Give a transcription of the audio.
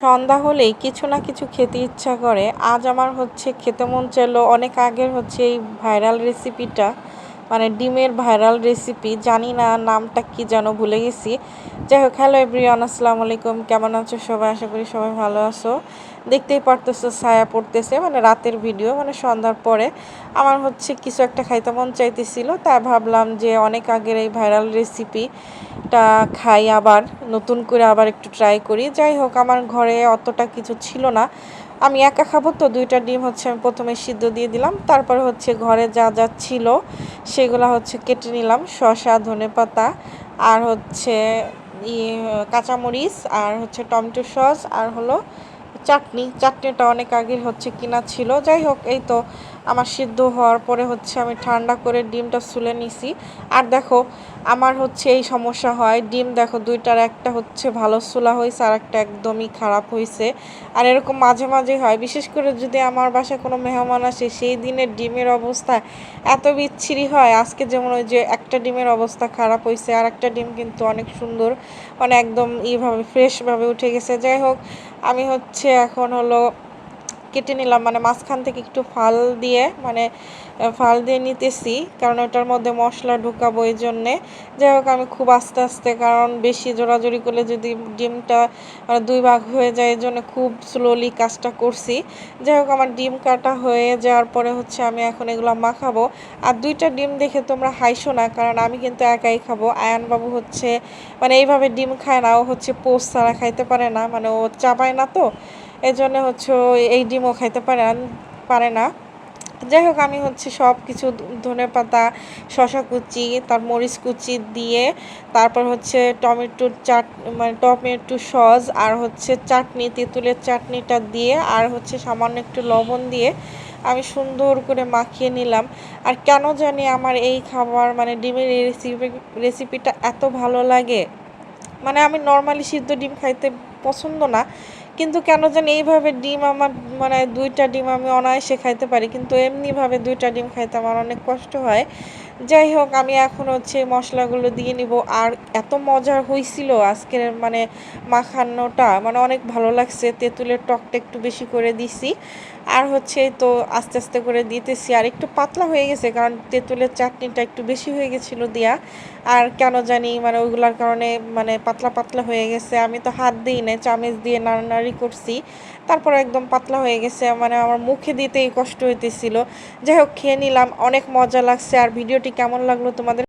সন্ধ্যা হলেই কিছু না কিছু খেতে ইচ্ছা করে। আজ আমার হচ্ছে খেতে মন চাইলো, অনেক আগের হচ্ছে এই ভাইরাল রেসিপিটা মানে ডিমের ভাইরাল রেসিপি জানি না নামটা কি যেন ভুলে গেছি। যাই হোক হ্যালো এভরিওয়ান আসসালামু আলাইকুম, কেমন আছো সবাই? আশা করি সবাই ভালো আছো। দেখতেই পারতেছো ছায়া পড়তেছে মানে রাতের ভিডিও মানে সন্ধ্যার পরে। আমার হচ্ছে কিছু একটা খাইতে মন চাইতেছিল, তাই ভাবলাম যে অনেক আগের এই ভাইরাল রেসিপিটা খাই আবার, নতুন করে আবার একটু ট্রাই করি। যাই হোক, আমার ঘরে অতটা কিছু ছিল না। আমি একা খাব, তো দুইটা ডিম হচ্ছে আমি প্রথমে সিদ্ধ দিয়ে দিলাম। তারপর হচ্ছে ঘরে যা যা ছিল সেগুলো হচ্ছে কেটে নিলাম শশা ধনে পাতা আর হচ্ছে কাঁচামরিচ আর হচ্ছে টমেটো সস আর হলো চাটনি। চাটনিটা অনেক আগে হচ্ছে কিনা ছিল। যাই হোক, এই তো আমার সিদ্ধ হওয়ার পরে হচ্ছে আমি ঠান্ডা করে ডিমটা সুলে নিছি। আর দেখো, আমার হচ্ছে এই সমস্যা হয়। ডিম দেখো, দুইটার একটা হচ্ছে ভালো সুলা হয়েছে, আর একটা একদমই খারাপ হয়েছে। আর এরকম মাঝে মাঝে হয়, বিশেষ করে যদি আমার বাসায় কোনো মেহমান আসে, সেই দিনের ডিমের অবস্থা এত বিচ্ছিরি হয়। আজকে যেমন ওই যে একটা ডিমের অবস্থা খারাপ হয়েছে, আর একটা ডিম কিন্তু অনেক সুন্দর মানে একদম ইভাবে ফ্রেশভাবে উঠে গেছে। যাই হোক, আমি হচ্ছে এখন হলো কেটে নিলাম মানে মাঝখান থেকে একটু ফাল দিয়ে মানে ফাল দিয়ে নিতেছি, কারণ ওটার মধ্যে মশলা ঢুকাবো এই জন্যে। যাই হোক, আমি খুব আস্তে আস্তে, কারণ বেশি জোরাজোরি করলে যদি ডিমটা মানে দুই ভাগ হয়ে যায়, এই জন্য খুব স্লোলি কাজটা করছি। যাই হোক, আমার ডিম কাটা হয়ে যাওয়ার পরে হচ্ছে আমি এখন এগুলো মাখাবো। আর দুইটা ডিম দেখে তোমরা হাইসো না, কারণ আমি কিন্তু একাই খাব। আয়ানবাবু হচ্ছে মানে এইভাবে ডিম খায় না, ও হচ্ছে পোস্ট ছাড়া খাইতে পারে না মানে ও চাপায় না তো। এই জন্য হচ্ছে এই ডিমও খাইতে পারে পারে না। যাই হোক, আমি হচ্ছে সব কিছু ধনে পাতা শশা কুচি, তার মরিচ কুচি দিয়ে, তারপর হচ্ছে টমেটোর চাট মানে টমেটো সস আর হচ্ছে চাটনি, তেঁতুলের চাটনিটা দিয়ে, আর হচ্ছে সামান্য একটু লবণ দিয়ে আমি সুন্দর করে মাখিয়ে নিলাম। আর কেন জানি আমার এই খাবার মানে ডিমের রেসিপি রেসিপিটা এত ভালো লাগে। মানে আমি নর্মালি সিদ্ধ ডিম খাইতে পছন্দ না কিন্তু কেন জানি এইভাবে ডিম আমার মানে দুইটা ডিম আমি অনায়াসে খাইতে পারি, কিন্তু এমনিভাবে দুইটা ডিম খাইতে আমার অনেক কষ্ট হয়। যাই হোক, আমি এখন হচ্ছে মশলাগুলো দিয়ে নিব। আর এত মজার হয়েছিল আজকের মানে মাখানোটা মানে অনেক ভালো লাগছে, তেঁতুলের টকটা একটু বেশি করে দিছি। আর হচ্ছে তো আস্তে আস্তে করে দিতেছি। আর একটু পাতলা হয়ে গেছে, কারণ তেঁতুলের চাটনিটা একটু বেশি হয়ে গেছিল দিয়া। আর কেন জানি মানে ওইগুলোর কারণে মানে পাতলা পাতলা হয়ে গেছে। আমি তো হাত দিই না চামিচ দিয়ে নাড়ানাড়ি করছি। তারপর একদম পাতলা হয়ে গেছে। মানে আমার মুখে দিতেই কষ্ট হইতেছিল। যাই হোক, খেয়ে নিলাম। অনেক মজা লাগছে। আর ভিডিওটি কেমন লাগল তোমাদের?